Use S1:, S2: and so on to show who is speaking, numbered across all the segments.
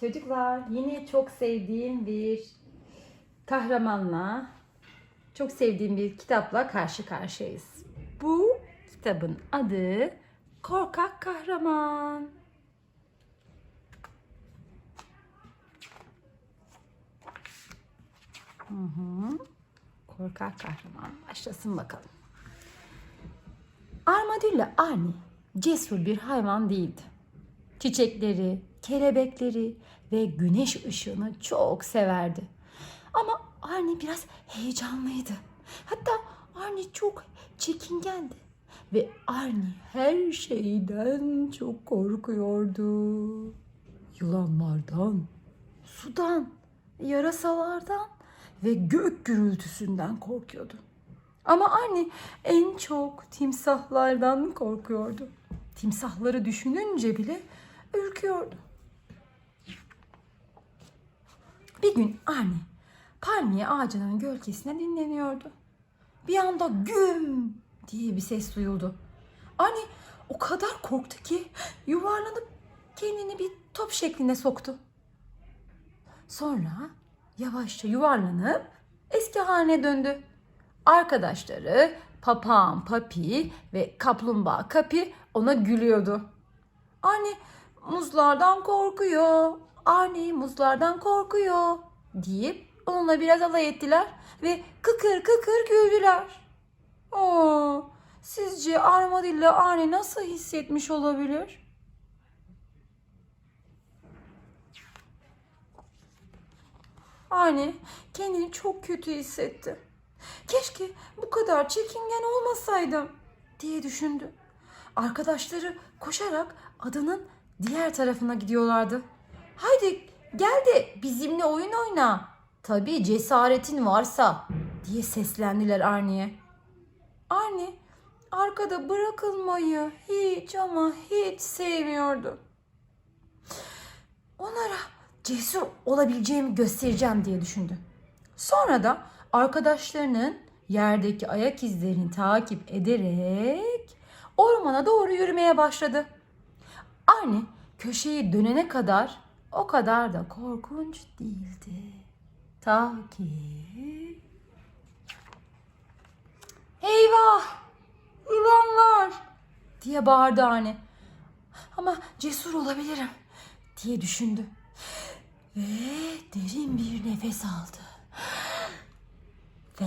S1: Çocuklar yine çok sevdiğim bir kahramanla, çok sevdiğim bir kitapla karşı karşıyayız. Bu kitabın adı Korkak Kahraman. Hı. Korkak kahraman. Başlasın bakalım. Armadillo Arni cesur bir hayvan değildi. Çiçekleri, kelebekleri ve güneş ışığını çok severdi. Ama Arni biraz heyecanlıydı. Hatta Arni çok çekingendi. Ve Arni her şeyden çok korkuyordu. Yılanlardan, sudan, yarasalardan ve gök gürültüsünden korkuyordu. Ama anne en çok timsahlardan korkuyordu. Timsahları düşününce bile ürküyordu. Bir gün Arne palmiye ağacının gölgesine dinleniyordu. Bir anda güm diye bir ses duyuldu. Arne o kadar korktu ki yuvarlanıp kendini bir top şekline soktu. Sonra yavaşça yuvarlanıp eski haline döndü. Arkadaşları papağan Papi ve kaplumbağa Kapi ona gülüyordu. Anne muzlardan korkuyor. Anne muzlardan korkuyor deyip onunla biraz alay ettiler ve kıkır kıkır güldüler. Oo, sizce armadillo Arne nasıl hissetmiş olabilir? Arne kendini çok kötü hissetti. Keşke bu kadar çekingen olmasaydım diye düşündü. Arkadaşları koşarak adanın diğer tarafına gidiyorlardı. Haydi gel de bizimle oyun oyna. Tabii cesaretin varsa diye seslendiler Arnie'ye. Arnie arkada bırakılmayı hiç ama hiç sevmiyordu. Onlara cesur olabileceğimi göstereceğim diye düşündü. Sonra da arkadaşlarının yerdeki ayak izlerini takip ederek ormana doğru yürümeye başladı. Arne köşeyi dönene kadar o kadar da korkunç değildi. Ta ki... Eyvah! Yılanlar! diye bağırdı Arne. Ama cesur olabilirim diye düşündü. Ve derin bir nefes aldı ve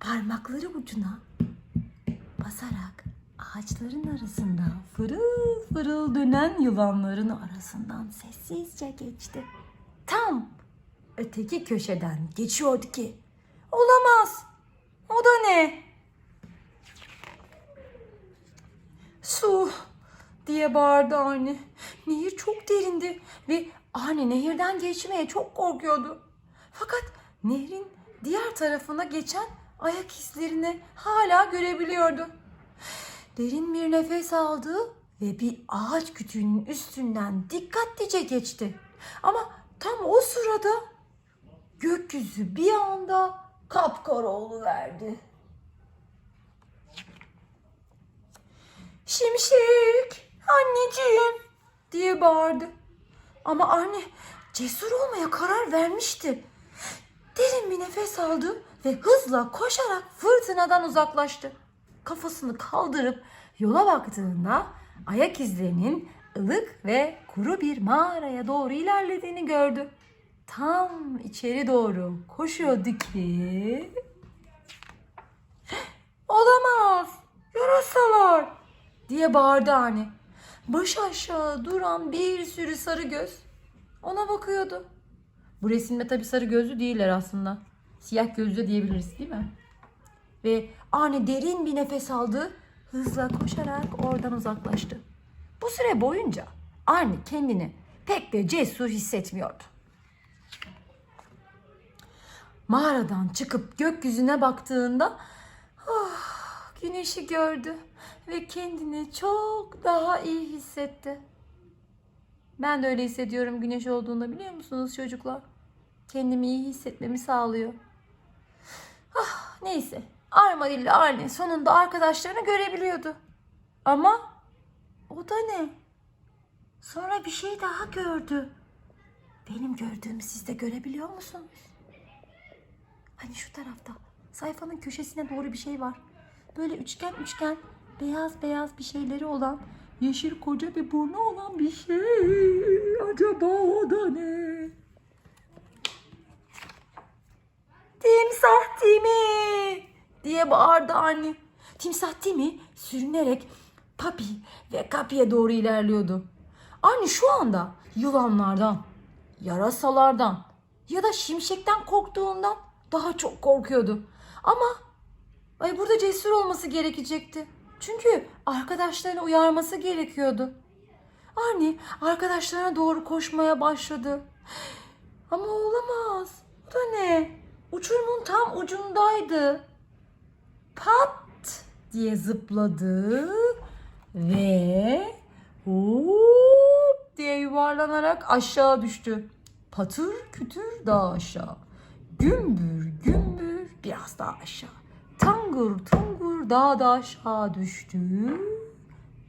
S1: parmakları ucuna basarak ağaçların arasında fırıl fırıl dönen yılanların arasından sessizce geçti. Tam öteki köşeden geçiyordu ki olamaz o da ne? Su diye bağırdı anne. Nehir çok derindi ve anne nehirden geçmeye çok korkuyordu. Fakat nehrin diğer tarafına geçen ayak izlerini hala görebiliyordu. Derin bir nefes aldı ve bir ağaç kütüğünün üstünden dikkatlice geçti. Ama tam o sırada gökyüzü bir anda kapkara verdi. Şimşek, anneciğim diye bağırdı. Ama anne cesur olmaya karar vermişti. Derin bir nefes aldı ve hızla koşarak fırtınadan uzaklaştı. Kafasını kaldırıp yola baktığında ayak izlerinin ılık ve kuru bir mağaraya doğru ilerlediğini gördü. Tam içeri doğru koşuyordu ki... Olamaz! Yarasalar! diye bağırdı anne. Baş aşağı duran bir sürü sarı göz ona bakıyordu. Bu resimde tabii sarı gözlü değiller aslında. Siyah gözlü diyebiliriz değil mi? Ve anne derin bir nefes aldı. Hızla koşarak oradan uzaklaştı. Bu süre boyunca anne kendini pek de cesur hissetmiyordu. Mağaradan çıkıp gökyüzüne baktığında ah, güneşi gördü ve kendini çok daha iyi hissetti. Ben de öyle hissediyorum güneş olduğunda biliyor musunuz çocuklar? Kendimi iyi hissetmemi sağlıyor. Ah neyse. Armadillo Arne sonunda arkadaşlarını görebiliyordu. Ama o da ne? Sonra bir şey daha gördü. benim gördüğümü siz de görebiliyor musunuz? Hani şu tarafta sayfanın köşesine doğru bir şey var. Böyle üçgen üçgen beyaz beyaz bir şeyleri olan yeşil koca bir burnu olan bir şey. Acaba o da ne? Timsah Timi diye bağırdı anne. Timsah Timi sürünerek Papi ve Kapi'ye doğru ilerliyordu. Anne şu anda yılanlardan, yarasalardan ya da şimşekten korktuğundan daha çok korkuyordu. Ama ay burada cesur olması gerekecekti. Çünkü arkadaşlarını uyarması gerekiyordu. Anne arkadaşlarına doğru koşmaya başladı. Ama olamaz. Bu da ne? Uçurumun tam ucundaydı. Pat diye zıpladı ve hop diye yuvarlanarak aşağı düştü. Patır kütür daha aşağı. Gümbür gümbür biraz daha aşağı. Tangur tungur daha da aşağı düştü.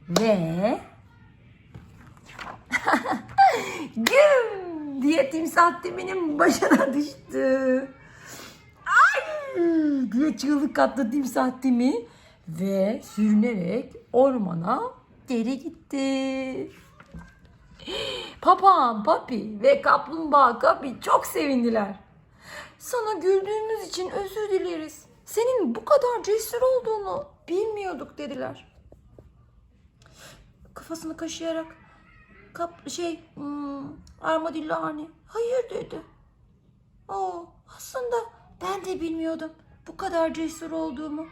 S1: Ve güm diye timsah timinin başına düştü. Diye çığlık attı timsah timi ve sürünerek ormana geri gitti. Papağan Papi ve kaplumbağa Kapi çok sevindiler. Sana güldüğümüz için özür dileriz. Senin bu kadar cesur olduğunu bilmiyorduk dediler. Kafasını kaşıyarak kap şey hmm, armadillo hani hayır dedi. Oo, aslında ben de bilmiyordum bu kadar cesur olduğumu.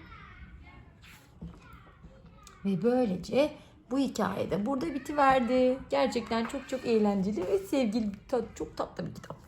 S1: Ve böylece bu hikayede burada bitiverdi. Gerçekten çok çok eğlenceli ve sevgili, çok tatlı bir kitap.